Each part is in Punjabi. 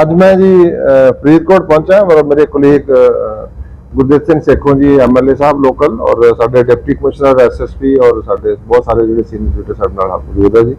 ਅੱਜ ਮੈਂ ਜੀ ਫਰੀਦਕੋਟ ਪਹੁੰਚਾ ਔਰ ਮੇਰੇ ਕੋਲੀਗ ਗੁਰਦੇਵ ਸਿੰਘ ਸੇਖੋਂ ਜੀ ਐਮਐਲਏ ਸਾਹਿਬ ਲੋਕਲ ਔਰ ਸਾਡੇ ਡਿਪਟੀ ਕਮਿਸ਼ਨਰ ਐਸਐਸਪੀ ਔਰ ਸਾਡੇ ਬਹੁਤ ਸਾਰੇ ਜਿਹੜੇ ਸੀਨੀਅਰ ਲੀਡਰ ਸਾਡੇ ਨਾਲ ਮੌਜੂਦ ਹੈ ਜੀ।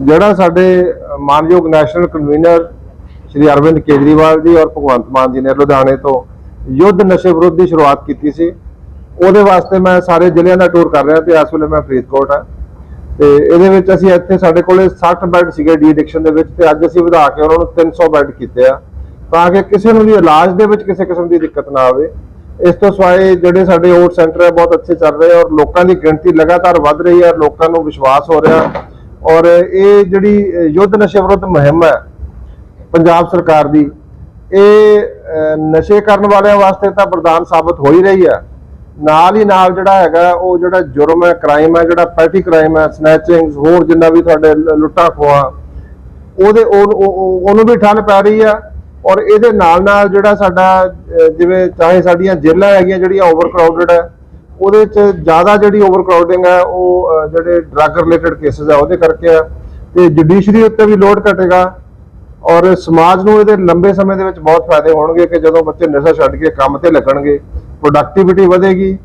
ਜਿਹੜਾ ਸਾਡੇ ਮਾਨਯੋਗ ਨੈਸ਼ਨਲ ਕਨਵੀਨਰ ਸ਼੍ਰੀ ਅਰਵਿੰਦ ਕੇਜਰੀਵਾਲ ਜੀ ਔਰ ਭਗਵੰਤ ਮਾਨ ਜੀ ਨੇ ਲੁਧਿਆਣੇ ਤੋਂ ਯੁੱਧ ਨਸ਼ੇ ਵਿਰੁੱਧ ਦੀ ਸ਼ੁਰੂਆਤ ਕੀਤੀ ਸੀ, ਉਹਦੇ ਵਾਸਤੇ ਮੈਂ ਸਾਰੇ ਜ਼ਿਲ੍ਹਿਆਂ ਦਾ ਟੂਰ ਕਰ ਰਿਹਾ ਤੇ ਇਸ ਵੇਲੇ ਮੈਂ ਫਰੀਦਕੋਟ ਆ। ਤੇ ਇਹਦੇ ਵਿੱਚ ਅਸੀਂ ਇੱਥੇ ਸਾਡੇ ਕੋਲੇ 60 ਬੈੱਡ ਸੀਗੇ ਡੀ ਐਡਿਕਸ਼ਨ ਦੇ ਵਿੱਚ ਤੇ ਅੱਜ ਅਸੀਂ ਵਧਾ ਕੇ ਉਹਨਾਂ ਨੂੰ 300 ਬੈੱਡ ਕੀਤੇ ਆ, ਤਾਂ ਕਿ ਕਿਸੇ ਨੂੰ ਵੀ ਇਲਾਜ ਦੇ ਵਿੱਚ ਕਿਸੇ ਕਿਸਮ ਦੀ ਦਿੱਕਤ ਨਾ ਆਵੇ। ਇਸ ਤੋਂ ਸਿਵਾਏ ਜਿਹੜੇ ਸਾਡੇ ਓਟ ਸੈਂਟਰ ਹੈ ਬਹੁਤ ਅੱਛੇ ਚੱਲ ਰਹੇ ਔਰ ਲੋਕਾਂ ਦੀ ਗਿਣਤੀ ਲਗਾਤਾਰ ਵੱਧ ਰਹੀ ਹੈ ਲੋਕਾਂ ਨੂੰ ਵਿਸ਼ਵਾਸ ਹੋ ਰਿਹਾ। ਔਰ ਇਹ ਜਿਹੜੀ ਯੁੱਧ ਨਸ਼ੇ ਵਿਰੁੱਧ ਮੁਹਿੰਮ ਹੈ ਪੰਜਾਬ ਸਰਕਾਰ ਦੀ, ਇਹ ਨਸ਼ੇ ਕਰਨ ਵਾਲਿਆਂ ਵਾਸਤੇ ਤਾਂ ਵਰਦਾਨ ਸਾਬਤ ਹੋ ਹੀ ਰਹੀ ਹੈ ਨਾਲ ਹੀ ਨਾਲ ਜਿਹੜਾ ਹੈਗਾ, ਉਹ ਜਿਹੜਾ ਜੁਰਮ ਹੈ ਕ੍ਰਾਈਮ ਹੈ, ਜਿਹੜਾ ਪੈਟੀ ਕ੍ਰਾਈਮ ਹੈ ਸਨੈਚਿੰਗਸ ਹੋਰ ਜਿੰਨਾ ਵੀ ਤੁਹਾਡੇ ਲ- ਲੁੱਟਾਂ ਖੋਹਾਂ, ਉਹਦੇ, ਉਹ- ਉਹਨੂੰ ਵੀ ਠੱਲ ਪੈ ਰਹੀ ਆ ਔਰ ਇਹਦੇ ਨਾਲ ਨਾਲ ਜਿਹੜਾ ਸਾਡਾ ਜਿਵੇਂ ਚਾਹੇ ਸਾਡੀਆਂ ਜੇਲ੍ਹਾਂ ਹੈਗੀਆਂ ਜਿਹੜੀਆਂ ਓਵਰਕਰਾਊਡਡ ਹੈ, ਉਹਦੇ ਚ ਜ਼ਿਆਦਾ ਜਿਹੜੀ ਓਵਰਕਰਾਊਡਿੰਗ ਹੈ, ਉਹ ਜਿਹੜੇ ਡਰੱਗ ਰਿਲੇਟਡ ਕੇਸਿਸ ਆ ਉਹਦੇ ਕਰਕੇ ਆ ਤੇ ਜੁਡੀਸ਼ਰੀ ਉੱਤੇ ਵੀ ਲੋਡ ਘਟੇਗਾ ਔਰ ਸਮਾਜ ਨੂੰ ਇਹਦੇ ਲੰਬੇ ਸਮੇਂ ਦੇ ਵਿੱਚ ਬਹੁਤ ਫਾਇਦੇ ਹੋਣਗੇ ਕਿ ਜਦੋਂ ਬੱਚੇ ਨਸ਼ਾ ਛੱਡ ਕੇ ਕੰਮ ਤੇ ਲੱਗਣਗੇ। ਪ੍ਰੋਡਕਟਿਵਿਟੀ ਵਧੇਗੀ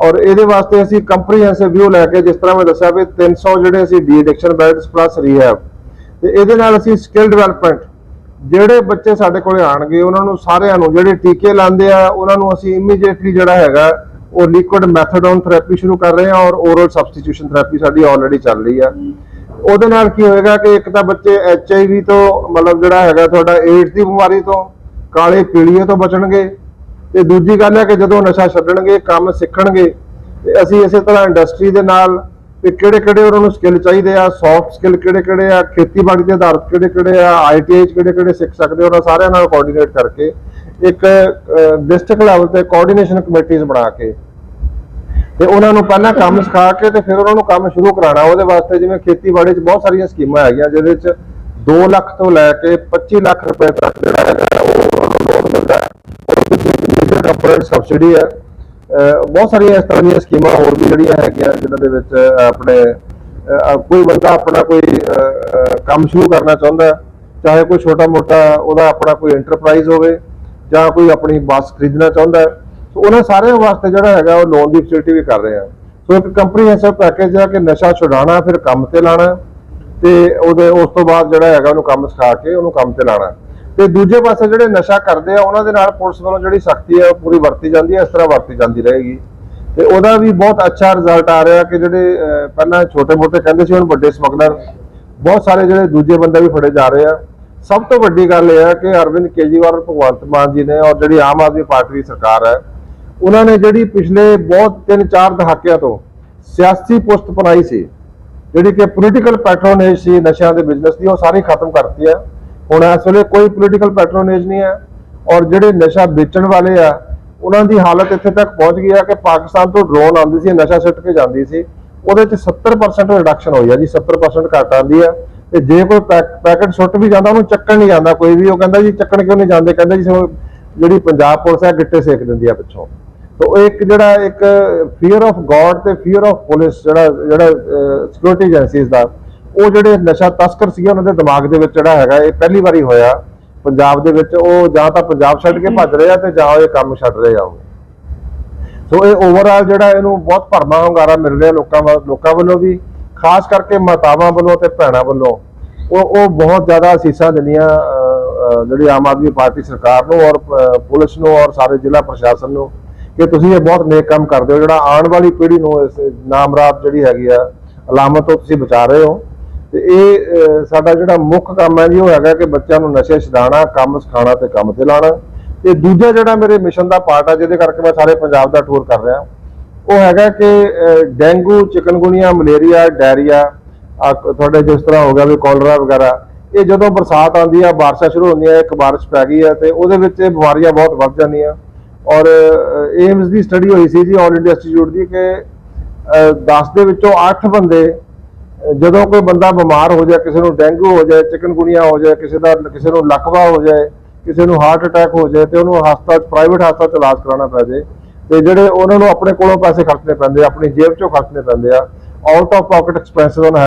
ਔਰ ਇਹਦੇ ਵਾਸਤੇ ਅਸੀਂ ਕੰਪਰੀਹੈਂਸਿਵ ਵਿਊ ਲੈ ਕੇ ਜਿਸ ਤਰ੍ਹਾਂ ਮੈਂ ਦੱਸਿਆ ਵੀ 300 ਜਿਹੜੇ ਅਸੀਂ de addiction beds plus rehab ਤੇ ਇਹਦੇ ਨਾਲ ਅਸੀਂ ਸਕਿੱਲ ਡਿਵੈਲਪਮੈਂਟ ਜਿਹੜੇ ਬੱਚੇ ਸਾਡੇ ਕੋਲੇ ਆਣਗੇ ਉਹਨਾਂ ਨੂੰ ਸਾਰਿਆਂ ਨੂੰ ਜਿਹੜੇ ਟੀਕੇ ਲਾਉਂਦੇ ਆ, ਉਹਨਾਂ ਨੂੰ ਅਸੀਂ ਇਮੀਡੀਏਟਲੀ ਜਿਹੜਾ ਹੈਗਾ ਉਹ ਲਿਕੁਇਡ ਮੈਥਡੋਨ ਥੈਰੇਪੀ ਸ਼ੁਰੂ ਕਰ ਰਹੇ ਹਾਂ ਔਰ ਓਰਲ ਸਬਸਟੀਟਿਊਸ਼ਨ ਥੈਰੇਪੀ ਸਾਡੀ ਆਲਰੇਡੀ ਚੱਲ ਰਹੀ ਆ। ਉਹਦੇ ਨਾਲ ਕੀ ਹੋਏਗਾ ਕਿ ਇੱਕ ਤਾਂ ਬੱਚੇ ਐਚਆਈਵੀ ਤੋਂ ਮਤਲਬ ਜਿਹੜਾ ਹੈਗਾ ਤੁਹਾਡਾ ਏਡਸ ਦੀ ਬਿਮਾਰੀ ਤੋਂ, ਕਾਲੇ ਪੀਲੀਏ ਤੋਂ ਬਚਣਗੇ ਤੇ ਦੂਜੀ ਗੱਲ ਹੈ ਕਿ ਜਦੋਂ ਨਸ਼ਾ ਛੱਡਣਗੇ, ਕੰਮ ਸਿੱਖਣਗੇ, ਤੇ ਅਸੀਂ ਇਸੇ ਤਰ੍ਹਾਂ ਇੰਡਸਟਰੀ ਦੇ ਨਾਲ ਤੇ ਕਿਹੜੇ ਕਿਹੜੇ ਉਹਨਾਂ ਨੂੰ ਸਕਿੱਲ ਚਾਹੀਦੇ ਆ ਸੌਫਟ ਸਕਿੱਲ ਕਿਹੜੇ ਕਿਹੜੇ ਆ, ਖੇਤੀਬਾੜੀ ਦੇ ਆਧਾਰ ਕਿਹੜੇ ਕਿਹੜੇ ਆ ਆਈਟੀਆਈ ਚ ਕਿਹੜੇ ਕਿਹੜੇ ਸਿੱਖ ਸਕਦੇ ਉਹਨਾਂ ਸਾਰਿਆਂ ਨਾਲ ਕੋਆਰਡੀਨੇਟ ਕਰਕੇ ਇੱਕ ਡਿਸਟ੍ਰਿਕਟ ਲੈਵਲ ਤੇ ਕੋਆਰਡੀਨੇਸ਼ਨ ਕਮੇਟੀਆਂ ਬਣਾ ਕੇ ਤੇ ਉਹਨਾਂ ਨੂੰ ਪਹਿਲਾਂ ਕੰਮ ਸਿਖਾ ਕੇ ਤੇ ਫਿਰ ਉਹਨਾਂ ਨੂੰ ਕੰਮ ਸ਼ੁਰੂ ਕਰਾਉਣਾ। ਉਹਦੇ ਵਾਸਤੇ ਜਿਵੇਂ ਖੇਤੀਬਾੜੀ 'ਚ ਬਹੁਤ ਸਾਰੀਆਂ ਸਕੀਮਾਂ ਹੈਗੀਆਂ, ਜਿਹਦੇ 'ਚ 2 ਲੱਖ ਤੋਂ ਲੈ ਕੇ 25 ਲੱਖ ਰੁਪਏ ਤੱਕ ਜਿਹੜਾ ਹੈਗਾ ਉਹ ਉਹਨਾਂ ਨੂੰ ਲੋਨ ਮਿਲਦਾ ਹੈ ਔਰ ਸਬਸਿਡੀ ਹੈ। ਬਹੁਤ ਸਾਰੀਆਂ ਇਸ ਤਰ੍ਹਾਂ ਦੀਆਂ ਸਕੀਮਾਂ ਹੋਰ ਵੀ ਜਿਹੜੀਆਂ ਹੈਗੀਆਂ, ਜਿਨ੍ਹਾਂ ਦੇ ਵਿੱਚ ਆਪਣੇ ਕੋਈ ਬੰਦਾ ਆਪਣਾ ਕੋਈ ਕੰਮ ਸ਼ੁਰੂ ਕਰਨਾ ਚਾਹੁੰਦਾ ਚਾਹੇ ਕੋਈ ਛੋਟਾ ਮੋਟਾ ਉਹਦਾ ਆਪਣਾ ਕੋਈ ਐਂਟਰਪ੍ਰਾਈਜ਼ ਹੋਵੇ, ਜਾਂ ਕੋਈ ਆਪਣੀ ਬੱਸ ਖਰੀਦਣਾ ਚਾਹੁੰਦਾ ਸੋ ਉਹਨਾਂ ਸਾਰਿਆਂ ਵਾਸਤੇ ਜਿਹੜਾ ਹੈਗਾ, ਉਹ ਲੋਨ ਦੀ ਫੈਸਿਲਿਟੀ ਵੀ ਕਰ ਰਹੇ ਆ। ਸੋ ਇੱਕ ਕੰਪਰੀਹੈਂਸਿਵ ਪੈਕੇਜ ਹੈ ਕਿ ਨਸ਼ਾ ਛੁਡਾਉਣਾ, ਫਿਰ ਕੰਮ ਤੇ ਲਾਣਾ, ਤੇ ਉਹਦੇ, ਉਸ ਤੋਂ ਬਾਅਦ ਜਿਹੜਾ ਹੈਗਾ, ਉਹਨੂੰ ਕੰਮ ਸਿਖਾ ਕੇ ਉਹਨੂੰ ਕੰਮ ਤੇ ਲਾਣਾ। ਤੇ ਦੂਜੇ ਪਾਸੇ ਜਿਹੜੇ ਨਸ਼ਾ ਕਰਦੇ ਆ, ਉਹਨਾਂ ਦੇ ਨਾਲ ਪੁਲਿਸ ਵੱਲੋਂ ਜਿਹੜੀ ਸਖਤੀ ਹੈ ਉਹ ਪੂਰੀ ਵਰਤੀ ਜਾਂਦੀ ਹੈ ਇਸ ਤਰ੍ਹਾਂ ਵਰਤੀ ਜਾਂਦੀ ਰਹੇਗੀ। ਤੇ ਉਹਦਾ ਵੀ ਬਹੁਤ ਅੱਛਾ ਰਿਜ਼ਲਟ ਆ ਰਿਹਾ ਕਿ ਜਿਹੜੇ ਪਹਿਲਾਂ ਛੋਟੇ-ਮੋਟੇ ਕਹਿੰਦੇ ਸੀ, ਹੁਣ ਵੱਡੇ ਸਮਗਲਰ, ਬਹੁਤ ਸਾਰੇ ਜਿਹੜੇ ਦੂਜੇ ਬੰਦੇ ਵੀ ਫੜੇ ਜਾ ਰਹੇ ਆ। ਸਭ ਤੋਂ ਵੱਡੀ ਗੱਲ ਇਹ ਹੈ ਕਿ ਅਰਵਿੰਦ ਕੇਜਰੀਵਾਲ ਔਰ ਭਗਵੰਤ ਮਾਨ ਜੀ ਨੇ ਔਰ ਜਿਹੜੀ ਆਮ ਆਦਮੀ ਪਾਰਟੀ ਦੀ ਸਰਕਾਰ ਹੈ, ਉਹਨਾਂ ਨੇ ਜਿਹੜੀ ਪਿਛਲੇ ਬਹੁਤ ਤਿੰਨ ਚਾਰ ਦਹਾਕਿਆਂ ਤੋਂ ਸਿਆਸੀ ਪੁਸਤ ਬਣਾਈ ਸੀ, ਜਿਹੜੀ ਕਿ ਪੋਲੀਟੀਕਲ ਪੈਟਰੋਨੇਜ ਸੀ, ਨਸ਼ਿਆਂ ਦੇ ਬਿਜ਼ਨਸ ਦੀ, ਉਹ ਸਾਰੀ ਖਤਮ ਕਰਤੀ ਹੈ ਹੁਣ ਇਸ ਵੇਲੇ ਕੋਈ ਪੋਲੀਟੀਕਲ ਪੈਟਰੋਨੇਜ ਨਹੀਂ ਹੈ ਔਰ ਜਿਹੜੇ ਨਸ਼ਾ ਵੇਚਣ ਵਾਲੇ ਆ, ਉਹਨਾਂ ਦੀ ਹਾਲਤ ਇੱਥੇ ਤੱਕ ਪਹੁੰਚ ਗਈ ਆ ਕਿ ਪਾਕਿਸਤਾਨ ਤੋਂ ਡਰੋਨ ਆਉਂਦੀ ਸੀ, ਨਸ਼ਾ ਸੁੱਟ ਕੇ ਜਾਂਦੀ ਸੀ। ਉਹਦੇ ਚ 70% ਰਿਡਕਸ਼ਨ ਹੋਈ ਆ ਜੀ 70% ਘਟ ਆਉਂਦੀ ਹੈ ਤੇ ਜੇ ਕੋਈ ਪੈਕ- ਪੈਕਟ ਸੁੱਟ ਵੀ ਜਾਂਦਾ, ਉਹਨੂੰ ਚੱਕਣ ਨਹੀਂ ਜਾਂਦਾ ਕੋਈ ਵੀ। ਉਹ ਕਹਿੰਦਾ ਜੀ, ਚੱਕਣ ਕਿਉਂ ਨਹੀਂ ਜਾਂਦੇ? ਕਹਿੰਦਾ ਜੀ ਜਿਹੜੀ ਪੰਜਾਬ ਪੁਲਿਸ ਹੈ ਗਿੱਟੇ ਸੇਕ ਦਿੰਦੀ ਆ ਪਿੱਛੋਂ। ਤੋ ਇੱਕ ਜਿਹੜਾ ਇੱਕ ਫੀਅਰ ਆਫ ਗੋਡ ਤੇ ਫੀਅਰ ਆਫ ਪੁਲਿਸ ਜਿਹੜਾ ਜਿਹੜਾ ਸਿਕਿਉਰਿਟੀ ਏਜੰਸੀਜ਼ ਦਾ ਉਹ ਜਿਹੜੇ ਨਸ਼ਾ ਤਸਕਰ ਸੀਗੇ, ਉਹਨਾਂ ਦੇ ਦਿਮਾਗ ਦੇ ਵਿੱਚ ਜਿਹੜਾ ਹੈਗਾ, ਇਹ ਪਹਿਲੀ ਵਾਰੀ ਹੋਇਆ। ਪੰਜਾਬ ਦੇ ਵਿੱਚ ਉਹ ਜਾਂ ਤਾਂ ਪੰਜਾਬ ਛੱਡ ਕੇ ਭੱਜ ਰਹੇ ਆ ਤੇ ਜਾਂ ਉਹ ਇਹ ਕੰਮ ਛੱਡ ਰਹੇ ਆ ਉਹ। ਸੋ ਇਹ ਓਵਰਆਲ ਜਿਹੜਾ ਇਹਨੂੰ ਬਹੁਤ ਭਰਮਾ ਹੁੰਗਾਰਾ ਮਿਲ ਰਿਹਾ ਲੋਕਾਂ ਵੱਲ, ਲੋਕਾਂ ਵੱਲੋਂ ਵੀ, ਖਾਸ ਕਰਕੇ ਮਾਤਾਵਾਂ ਵੱਲੋਂ ਤੇ ਭੈਣਾਂ ਵੱਲੋਂ। ਉਹ ਉਹ ਬਹੁਤ ਜ਼ਿਆਦਾ ਅਸੀਸਾਂ ਦਿੰਦੀਆਂ ਜਿਹੜੀ ਆਮ ਆਦਮੀ ਪਾਰਟੀ ਸਰਕਾਰ ਨੂੰ ਔਰ ਪੁਲਿਸ ਨੂੰ ਔਰ ਸਾਰੇ ਜ਼ਿਲ੍ਹਾ ਪ੍ਰਸ਼ਾਸਨ ਨੂੰ ਕਿ ਤੁਸੀਂ ਇਹ ਬਹੁਤ ਨੇਕ ਕੰਮ ਕਰਦੇ ਹੋ। ਜਿਹੜਾ ਆਉਣ ਵਾਲੀ ਪੀੜ੍ਹੀ ਨੂੰ ਇਸ ਨਾਮਰਾਤ ਜਿਹੜੀ ਹੈਗੀ ਆ, ਅਲਾਮਤ ਤੋਂ ਤੁਸੀਂ ਬਚਾ ਰਹੇ ਹੋ। ਤੇ ਇਹ ਸਾਡਾ ਜਿਹੜਾ ਮੁੱਖ ਕੰਮ ਹੈ ਜੀ ਉਹ ਹੈਗਾ ਕਿ ਬੱਚਿਆਂ ਨੂੰ ਨਸ਼ੇ ਛਡਾਉਣਾ ਕੰਮ ਸਿਖਾਉਣਾ ਤੇ ਕੰਮ ਤੇ ਲਾਉਣਾ। ਤੇ ਦੂਜਾ ਜਿਹੜਾ ਮੇਰੇ ਮਿਸ਼ਨ ਦਾ ਪਾਰਟ ਆ ਜਿਹਦੇ ਕਰਕੇ ਮੈਂ ਸਾਰੇ ਪੰਜਾਬ ਦਾ ਟੂਰ ਕਰ ਰਿਹਾ। ਉਹ ਹੈਗਾ ਕਿ ਅਹ, ਡੇਂਗੂ ਚਿਕਨਗੁਨੀਆ ਮਲੇਰੀਆ ਡਾਇਰੀਆ ਤੁਹਾਡੇ ਜਿਸ ਤਰ੍ਹਾਂ ਹੋ ਗਿਆ ਵੀ ਕੋਲਰਾ ਵਗੈਰਾ ਇਹ ਜਦੋਂ ਬਰਸਾਤ ਆਉਂਦੀ ਆ ਬਾਰਿਸ਼ਾਂ ਸ਼ੁਰੂ ਹੁੰਦੀਆਂ ਇੱਕ ਬਾਰਿਸ਼ ਪੈ ਗਈ ਹੈ ਤੇ ਉਹਦੇ ਵਿੱਚ ਇਹ ਬਿਮਾਰੀਆਂ ਬਹੁਤ ਵੱਧ ਜਾਂਦੀਆਂ। ਔਰ ਏਮਸ ਦੀ ਸਟੱਡੀ ਹੋਈ ਸੀ ਜੀ ਆਲ ਇੰਡੀਆ ਇੰਸਟੀਚਿਊਟ ਦੀ ਕਿ 10 ਦੇ ਵਿੱਚੋਂ 8 ਬੰਦੇ ਜਦੋਂ ਕੋਈ ਬੰਦਾ ਬਿਮਾਰ ਹੋ ਜਾਏ, ਕਿਸੇ ਨੂੰ ਡੇਂਗੂ ਹੋ ਜਾਏ ਚਿਕਨਗੁਨੀਆ ਹੋ ਜਾਏ, ਕਿਸੇ ਦਾ, ਕਿਸੇ ਨੂੰ ਲਕਵਾ ਹੋ ਜਾਏ, ਕਿਸੇ ਨੂੰ ਹਾਰਟ ਅਟੈਕ ਹੋ ਜਾਏ ਤੇ ਉਹਨੂੰ ਹਸਪਤਾਲ, ਪ੍ਰਾਈਵੇਟ ਹਸਪਤਾਲ ਚ ਇਲਾਜ ਕਰਾਉਣਾ ਪੈ ਜਾਏ, ਤੇ ਜਿਹੜੇ ਉਹਨਾਂ ਨੂੰ ਆਪਣੇ ਕੋਲੋਂ ਪੈਸੇ ਖਰਚਣੇ ਪੈਂਦੇ ਆ, ਆਪਣੀ ਜੇਬ ਚੋਂ ਖਰਚਣੇ ਪੈਂਦੇ ਆ ਆਊਟ ਆਫ ਪਾਕਟ ਐਕਸਪੈਂਸਸ ਉਹਨਾਂ